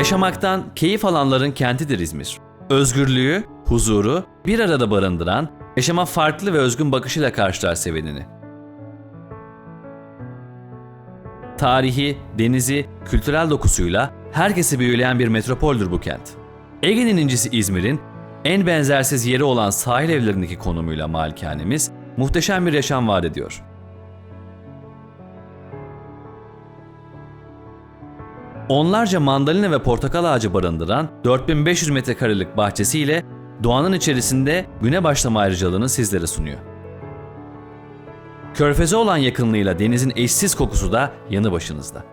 Yaşamaktan keyif alanların kentidir İzmir. Özgürlüğü, huzuru bir arada barındıran, yaşama farklı ve özgün bakışıyla karşılar sevenini. Tarihi, denizi, kültürel dokusuyla herkesi büyüleyen bir metropoldür bu kent. Ege'nin incisi İzmir'in en benzersiz yeri olan sahil evlerindeki konumuyla malikanemiz muhteşem bir yaşam vaat ediyor. Onlarca mandalina ve portakal ağacı barındıran 4500 metrekarelik bahçesiyle doğanın içerisinde güne başlama ayrıcalığını sizlere sunuyor. Körfeze olan yakınlığıyla denizin eşsiz kokusu da yanı başınızda.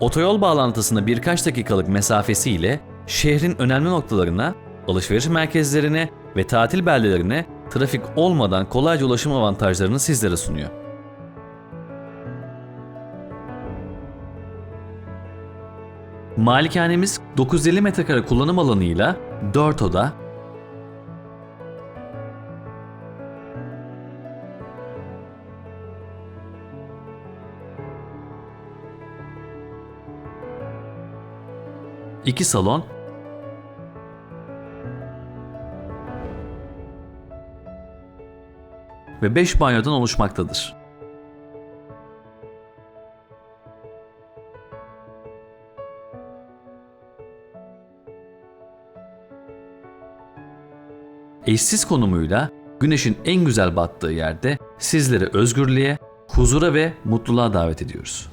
Otoyol bağlantısında birkaç dakikalık mesafesiyle şehrin önemli noktalarına, alışveriş merkezlerine ve tatil beldelerine trafik olmadan kolayca ulaşım avantajlarını sizlere sunuyor. Malikanemiz 950 metrekare kullanım alanıyla 4 oda, iki salon ve 5 banyodan oluşmaktadır. Eşsiz konumuyla güneşin en güzel battığı yerde sizleri özgürlüğe, huzura ve mutluluğa davet ediyoruz.